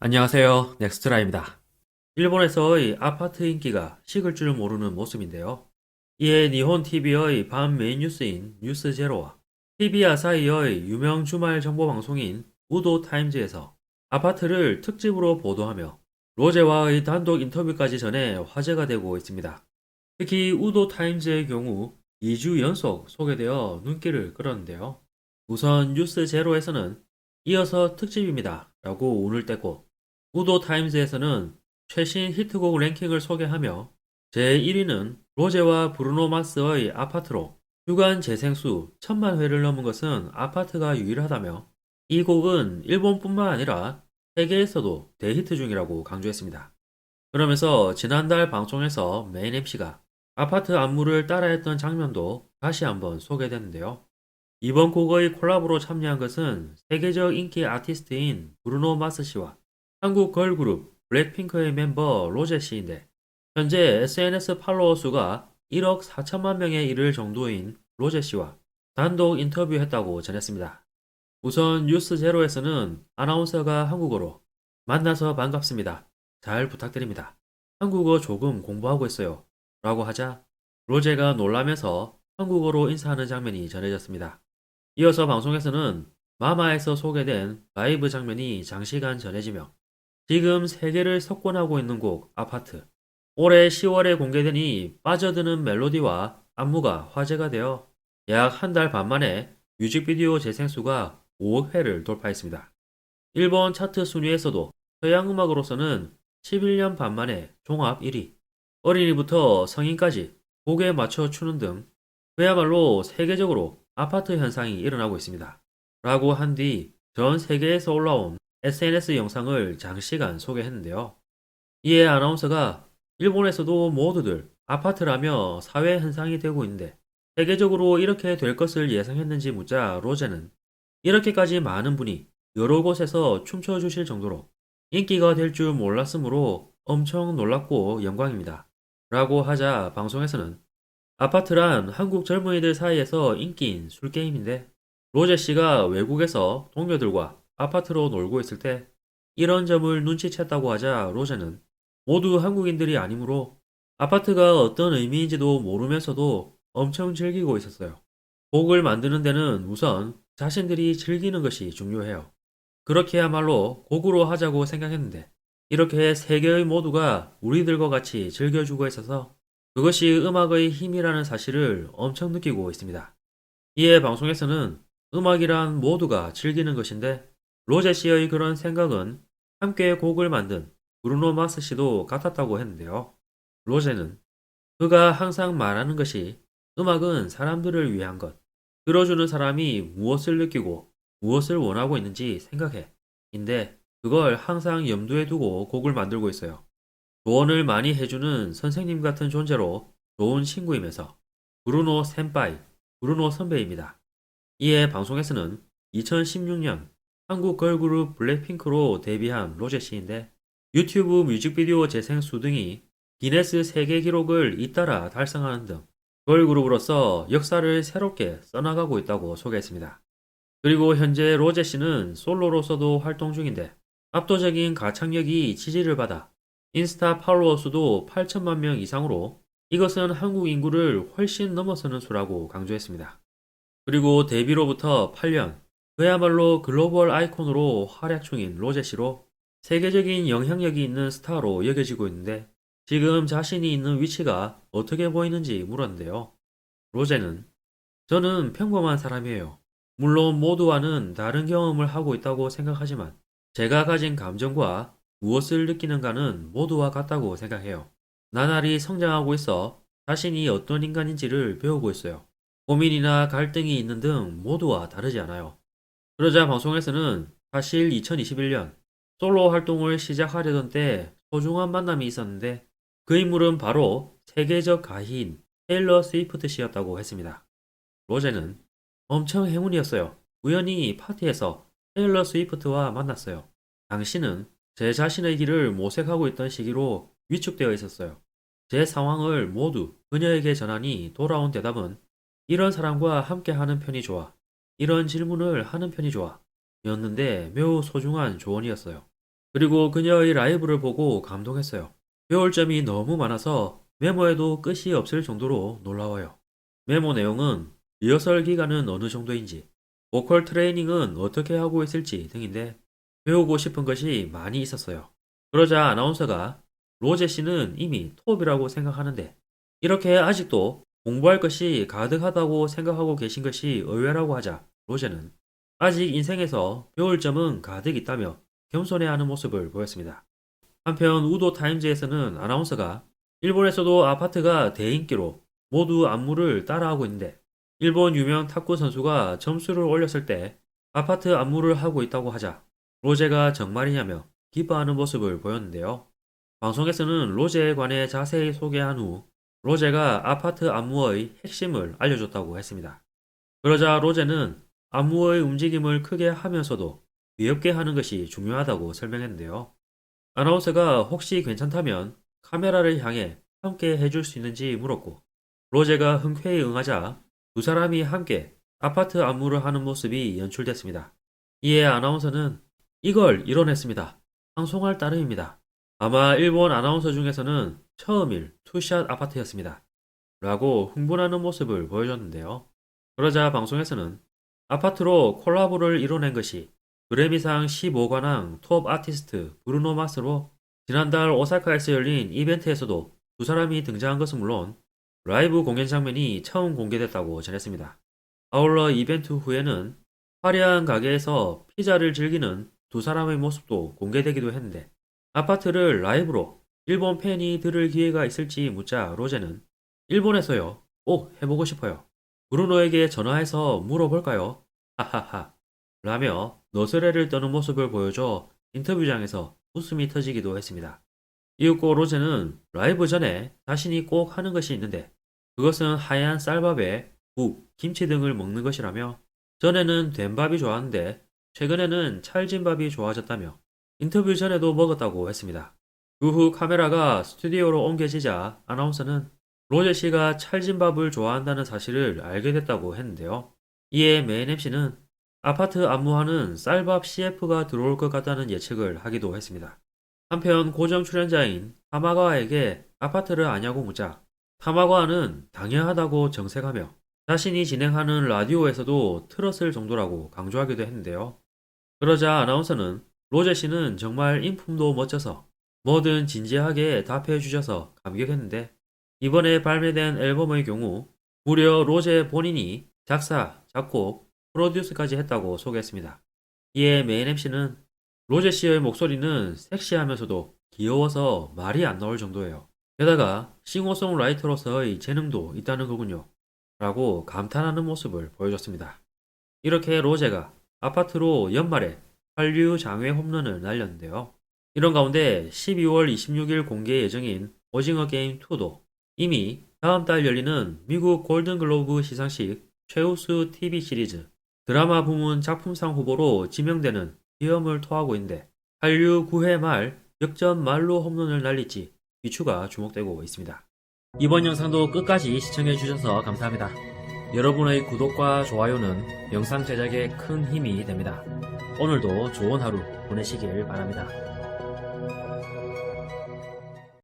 안녕하세요. 넥스트라입니다. 일본에서의 아파트 인기가 식을 줄 모르는 모습인데요. 이에 니혼 TV의 밤 메인 뉴스인 뉴스 제로와 TV 아사히의 유명 주말 정보 방송인 우도 타임즈에서 아파트를 특집으로 보도하며 로제와의 단독 인터뷰까지 전해 화제가 되고 있습니다. 특히 우도 타임즈의 경우 2주 연속 소개되어 눈길을 끌었는데요. 우선 뉴스 제로에서는 이어서 특집입니다. 라고 운을 떼고 우도 타임즈에서는 최신 히트곡 랭킹을 소개하며 제1위는 로제와 브루노 마스의 아파트로 주간 재생수 천만 회를 넘은 것은 아파트가 유일하다며 이 곡은 일본뿐만 아니라 세계에서도 대히트 중이라고 강조했습니다. 그러면서 지난달 방송에서 메인 MC가 아파트 안무를 따라했던 장면도 다시 한번 소개됐는데요. 이번 곡의 콜라보로 참여한 것은 세계적 인기 아티스트인 브루노 마스 씨와 한국 걸그룹 블랙핑크의 멤버 로제 씨인데 현재 SNS 팔로워 수가 1억 4천만 명에 이를 정도인 로제 씨와 단독 인터뷰했다고 전했습니다. 우선 뉴스 제로에서는 아나운서가 한국어로 만나서 반갑습니다. 잘 부탁드립니다. 한국어 조금 공부하고 있어요. 라고 하자 로제가 놀라면서 한국어로 인사하는 장면이 전해졌습니다. 이어서 방송에서는 마마에서 소개된 라이브 장면이 장시간 전해지며 지금 세계를 석권하고 있는 곡 아파트 올해 10월에 공개되니 빠져드는 멜로디와 안무가 화제가 되어 약 한 달 반 만에 뮤직비디오 재생수가 5억 회를 돌파했습니다. 일본 차트 순위에서도 서양 음악으로서는 11년 반 만에 종합 1위 어린이부터 성인까지 곡에 맞춰 추는 등 그야말로 세계적으로 아파트 현상이 일어나고 있습니다. 라고 한 뒤 전 세계에서 올라온 SNS 영상을 장시간 소개했는데요. 이에 아나운서가 일본에서도 모두들 아파트라며 사회 현상이 되고 있는데 세계적으로 이렇게 될 것을 예상했는지 묻자 로제는 이렇게까지 많은 분이 여러 곳에서 춤춰 주실 정도로 인기가 될 줄 몰랐으므로 엄청 놀랐고 영광입니다. 라고 하자 방송에서는 아파트란 한국 젊은이들 사이에서 인기인 술게임인데 로제 씨가 외국에서 동료들과 아파트로 놀고 있을 때 이런 점을 눈치챘다고 하자 로제는 모두 한국인들이 아니므로 아파트가 어떤 의미인지도 모르면서도 엄청 즐기고 있었어요. 곡을 만드는 데는 우선 자신들이 즐기는 것이 중요해요. 그렇게야말로 곡으로 하자고 생각했는데 이렇게 세계의 모두가 우리들과 같이 즐겨주고 있어서 그것이 음악의 힘이라는 사실을 엄청 느끼고 있습니다. 이에 방송에서는 음악이란 모두가 즐기는 것인데 로제 씨의 그런 생각은 함께 곡을 만든 브루노 마스 씨도 같았다고 했는데요. 로제는 그가 항상 말하는 것이 음악은 사람들을 위한 것, 들어주는 사람이 무엇을 느끼고 무엇을 원하고 있는지 생각해. 인데 그걸 항상 염두에 두고 곡을 만들고 있어요. 조언을 많이 해주는 선생님 같은 존재로 좋은 친구이면서 브루노 센파이, 브루노 선배입니다. 이에 방송에서는 2016년 한국 걸그룹 블랙핑크로 데뷔한 로제 씨인데 유튜브 뮤직비디오 재생 수 등이 기네스 세계 기록을 잇따라 달성하는 등 걸그룹으로서 역사를 새롭게 써나가고 있다고 소개했습니다. 그리고 현재 로제 씨는 솔로로서도 활동 중인데 압도적인 가창력이 지지를 받아 인스타 팔로워 수도 8천만 명 이상으로 이것은 한국 인구를 훨씬 넘어서는 수라고 강조했습니다. 그리고 데뷔로부터 8년, 그야말로 글로벌 아이콘으로 활약 중인 로제 씨로 세계적인 영향력이 있는 스타로 여겨지고 있는데 지금 자신이 있는 위치가 어떻게 보이는지 물었는데요. 로제는 저는 평범한 사람이에요. 물론 모두와는 다른 경험을 하고 있다고 생각하지만 제가 가진 감정과 무엇을 느끼는가는 모두와 같다고 생각해요. 나날이 성장하고 있어 자신이 어떤 인간인지를 배우고 있어요. 고민이나 갈등이 있는 등 모두와 다르지 않아요. 그러자 방송에서는 사실 2021년 솔로 활동을 시작하려던 때 소중한 만남이 있었는데 그 인물은 바로 세계적 가희인 테일러 스위프트 씨였다고 했습니다. 로제는 엄청 행운이었어요. 우연히 파티에서 테일러 스위프트와 만났어요. 당신은 제 자신의 길을 모색하고 있던 시기로 위축되어 있었어요. 제 상황을 모두 그녀에게 전하니 돌아온 대답은 이런 사람과 함께 하는 편이 좋아. 이런 질문을 하는 편이 좋아. 였는데 매우 소중한 조언이었어요. 그리고 그녀의 라이브를 보고 감동했어요. 배울 점이 너무 많아서 메모에도 끝이 없을 정도로 놀라워요. 메모 내용은 리허설 기간은 어느 정도인지, 보컬 트레이닝은 어떻게 하고 있을지 등인데 배우고 싶은 것이 많이 있었어요. 그러자 아나운서가 로제 씨는 이미 톱이라고 생각하는데 이렇게 아직도 공부할 것이 가득하다고 생각하고 계신 것이 의외라고 하자 로제는 아직 인생에서 배울 점은 가득 있다며 겸손해하는 모습을 보였습니다. 한편 우도 타임즈에서는 아나운서가 일본에서도 아파트가 대인기로 모두 안무를 따라하고 있는데 일본 유명 탁구 선수가 점수를 올렸을 때 아파트 안무를 하고 있다고 하자 로제가 정말이냐며 기뻐하는 모습을 보였는데요. 방송에서는 로제에 관해 자세히 소개한 후 로제가 아파트 안무의 핵심을 알려줬다고 했습니다. 그러자 로제는 안무의 움직임을 크게 하면서도 귀엽게 하는 것이 중요하다고 설명했는데요. 아나운서가 혹시 괜찮다면 카메라를 향해 함께 해줄 수 있는지 물었고 로제가 흔쾌히 응하자 두 사람이 함께 아파트 안무를 하는 모습이 연출됐습니다. 이에 아나운서는 이걸 이뤄냈습니다. 방송할 따름입니다. 아마 일본 아나운서 중에서는 처음일 투샷 아파트였습니다. 라고 흥분하는 모습을 보여줬는데요. 그러자 방송에서는 아파트로 콜라보를 이뤄낸 것이 그래미상 15관왕 톱 아티스트 브루노 마스로 지난달 오사카에서 열린 이벤트에서도 두 사람이 등장한 것은 물론 라이브 공연 장면이 처음 공개됐다고 전했습니다. 아울러 이벤트 후에는 화려한 가게에서 피자를 즐기는 두 사람의 모습도 공개되기도 했는데 아파트를 라이브로 일본 팬이 들을 기회가 있을지 묻자 로제는 일본에서요. 꼭 해보고 싶어요. 브루노에게 전화해서 물어볼까요? 하하하. 라며 너스레를 떠는 모습을 보여줘 인터뷰장에서 웃음이 터지기도 했습니다. 이윽고 로제는 라이브 전에 자신이 꼭 하는 것이 있는데 그것은 하얀 쌀밥에 국, 김치 등을 먹는 것이라며 전에는 된밥이 좋았는데 최근에는 찰진 밥이 좋아졌다며 인터뷰 전에도 먹었다고 했습니다. 그 후 카메라가 스튜디오로 옮겨지자 아나운서는 로제 씨가 찰진 밥을 좋아한다는 사실을 알게 됐다고 했는데요. 이에 메인 MC는 아파트 안무하는 쌀밥 CF가 들어올 것 같다는 예측을 하기도 했습니다. 한편 고정 출연자인 타마가와에게 아파트를 아냐고 묻자 타마가와는 당연하다고 정색하며 자신이 진행하는 라디오에서도 틀었을 정도라고 강조하기도 했는데요. 그러자 아나운서는 로제 씨는 정말 인품도 멋져서 뭐든 진지하게 답해 주셔서 감격했는데 이번에 발매된 앨범의 경우 무려 로제 본인이 작사, 작곡, 프로듀스까지 했다고 소개했습니다. 이에 메인 MC는 로제 씨의 목소리는 섹시하면서도 귀여워서 말이 안 나올 정도예요. 게다가 싱어송라이터로서의 재능도 있다는 거군요. 라고 감탄하는 모습을 보여줬습니다. 이렇게 로제가 아파트로 연말에 한류 장외 홈런을 날렸는데요. 이런 가운데 12월 26일 공개 예정인 오징어 게임 2도 이미 다음 달 열리는 미국 골든글로브 시상식 최우수 TV 시리즈 드라마 부문 작품상 후보로 지명되는 비염을 토하고 있는데 한류 9회 말 역전 말로 홈런을 날릴지 비추가 주목되고 있습니다. 이번 영상도 끝까지 시청해주셔서 감사합니다. 여러분의 구독과 좋아요는 영상 제작에 큰 힘이 됩니다. 오늘도 좋은 하루 보내시길 바랍니다.